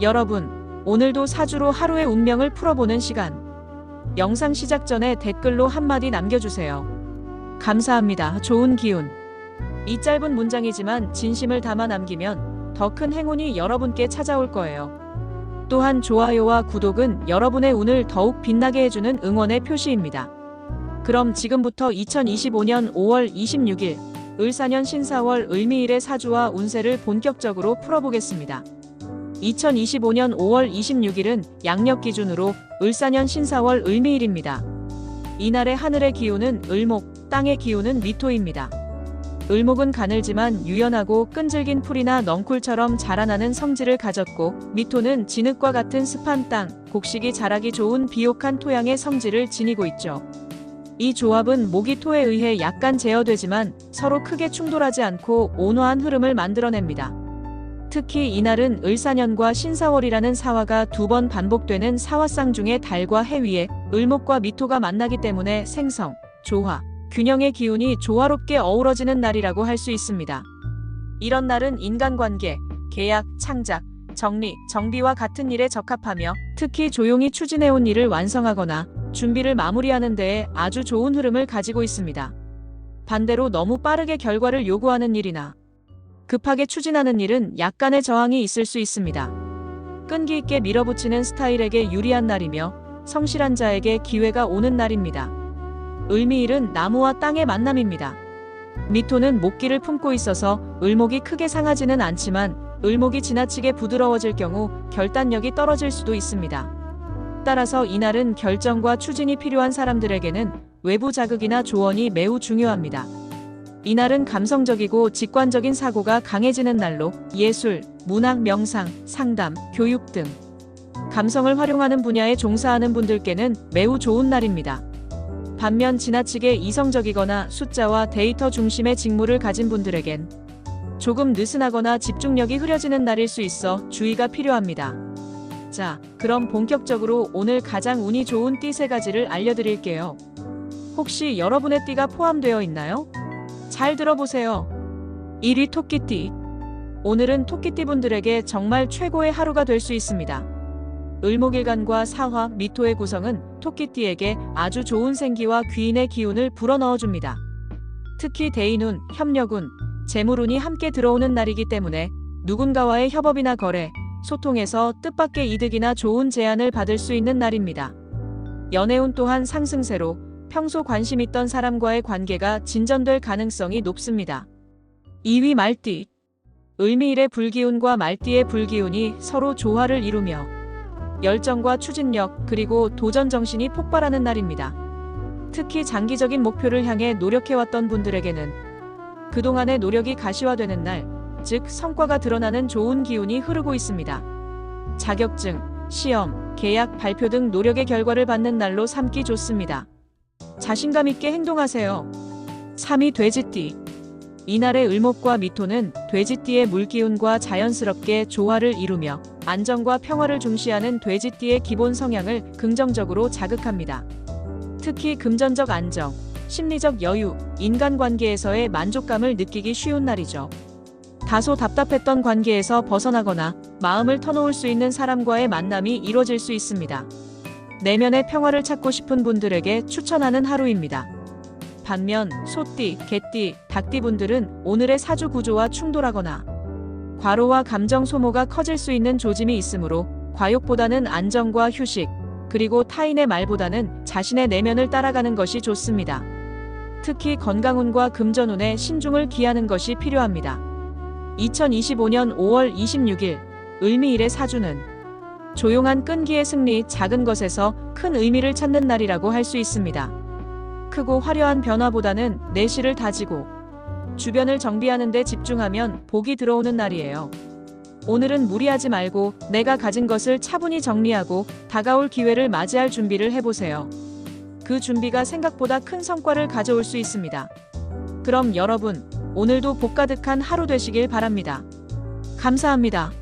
여러분, 오늘도 사주로 하루의 운명을 풀어보는 시간. 영상 시작 전에 댓글로 한마디 남겨주세요. 감사합니다. 좋은 기운. 이 짧은 문장이지만 진심을 담아 남기면 더 큰 행운이 여러분께 찾아올 거예요. 또한 좋아요와 구독은 여러분의 운을 더욱 빛나게 해주는 응원의 표시입니다. 그럼 지금부터 2025년 5월 26일 을사년 신사월 을미일의 사주와 운세를 본격적으로 풀어보겠습니다. 2025년 5월 26일은 양력 기준으로 을사년 신사월 을미일입니다. 이날의 하늘의 기운은 을목, 땅의 기운은 미토입니다. 을목은 가늘지만 유연하고 끈질긴 풀이나 넝쿨처럼 자라나는 성질을 가졌고 미토는 진흙과 같은 습한 땅, 곡식이 자라기 좋은 비옥한 토양의 성질을 지니고 있죠. 이 조합은 목이 토에 의해 약간 제어되지만 서로 크게 충돌하지 않고 온화한 흐름을 만들어냅니다. 특히 이날은 을사년과 신사월이라는 사화가 두 번 반복되는 사화상 중에 달과 해 위에 을목과 미토가 만나기 때문에 생성, 조화, 균형의 기운이 조화롭게 어우러지는 날이라고 할 수 있습니다. 이런 날은 인간관계, 계약, 창작, 정리, 정비와 같은 일에 적합하며 특히 조용히 추진해온 일을 완성하거나 준비를 마무리하는 데에 아주 좋은 흐름을 가지고 있습니다. 반대로 너무 빠르게 결과를 요구하는 일이나 급하게 추진하는 일은 약간의 저항이 있을 수 있습니다. 끈기 있게 밀어붙이는 스타일에게 유리한 날이며 성실한 자에게 기회가 오는 날입니다. 을미일은 나무와 땅의 만남입니다. 미토는 목기를 품고 있어서 을목이 크게 상하지는 않지만 을목이 지나치게 부드러워질 경우 결단력이 떨어질 수도 있습니다. 따라서 이날은 결정과 추진이 필요한 사람들에게는 외부 자극이나 조언이 매우 중요합니다. 이날은 감성적이고 직관적인 사고가 강해지는 날로 예술, 문학, 명상, 상담, 교육 등 감성을 활용하는 분야에 종사하는 분들께는 매우 좋은 날입니다. 반면 지나치게 이성적이거나 숫자와 데이터 중심의 직무를 가진 분들에겐 조금 느슨하거나 집중력이 흐려지는 날일 수 있어 주의가 필요합니다. 자, 그럼 본격적으로 오늘 가장 운이 좋은 띠 세 가지를 알려드릴게요. 혹시 여러분의 띠가 포함되어 있나요? 잘 들어보세요. 1위 토끼띠. 오늘은 토끼띠 분들에게 정말 최고의 하루가 될 수 있습니다. 을목일간과 사화, 미토의 구성은 토끼띠에게 아주 좋은 생기와 귀인의 기운을 불어넣어줍니다. 특히 대인운, 협력운, 재물운이 함께 들어오는 날이기 때문에 누군가와의 협업이나 거래, 소통에서 뜻밖의 이득이나 좋은 제안을 받을 수 있는 날입니다. 연애운 또한 상승세로 평소 관심 있던 사람과의 관계가 진전될 가능성이 높습니다. 2위 말띠. 을미일의 불기운과 말띠의 불기운이 서로 조화를 이루며 열정과 추진력 그리고 도전 정신이 폭발하는 날입니다. 특히 장기적인 목표를 향해 노력해왔던 분들에게는 그동안의 노력이 가시화되는 날, 즉 성과가 드러나는 좋은 기운이 흐르고 있습니다. 자격증, 시험, 계약, 발표 등 노력의 결과를 받는 날로 삼기 좋습니다. 자신감 있게 행동하세요. 3위 돼지띠. 이날의 을목과 미토는 돼지띠의 물기운과 자연스럽게 조화를 이루며 안정과 평화를 중시하는 돼지띠의 기본 성향을 긍정적으로 자극합니다. 특히 금전적 안정, 심리적 여유, 인간관계에서의 만족감을 느끼기 쉬운 날이죠. 다소 답답했던 관계에서 벗어나거나 마음을 터놓을 수 있는 사람과의 만남이 이뤄질 수 있습니다. 내면의 평화를 찾고 싶은 분들에게 추천하는 하루입니다. 반면 소띠, 개띠, 닭띠 분들은 오늘의 사주 구조와 충돌하거나 과로와 감정 소모가 커질 수 있는 조짐이 있으므로 과욕보다는 안정과 휴식, 그리고 타인의 말보다는 자신의 내면을 따라가는 것이 좋습니다. 특히 건강운과 금전운에 신중을 기하는 것이 필요합니다. 2025년 5월 26일 을미일의 사주는 조용한 끈기의 승리, 작은 것에서 큰 의미를 찾는 날이라고 할 수 있습니다. 크고 화려한 변화보다는 내실을 다지고 주변을 정비하는 데 집중하면 복이 들어오는 날이에요. 오늘은 무리하지 말고 내가 가진 것을 차분히 정리하고 다가올 기회를 맞이할 준비를 해보세요. 그 준비가 생각보다 큰 성과를 가져올 수 있습니다. 그럼 여러분, 오늘도 복 가득한 하루 되시길 바랍니다. 감사합니다.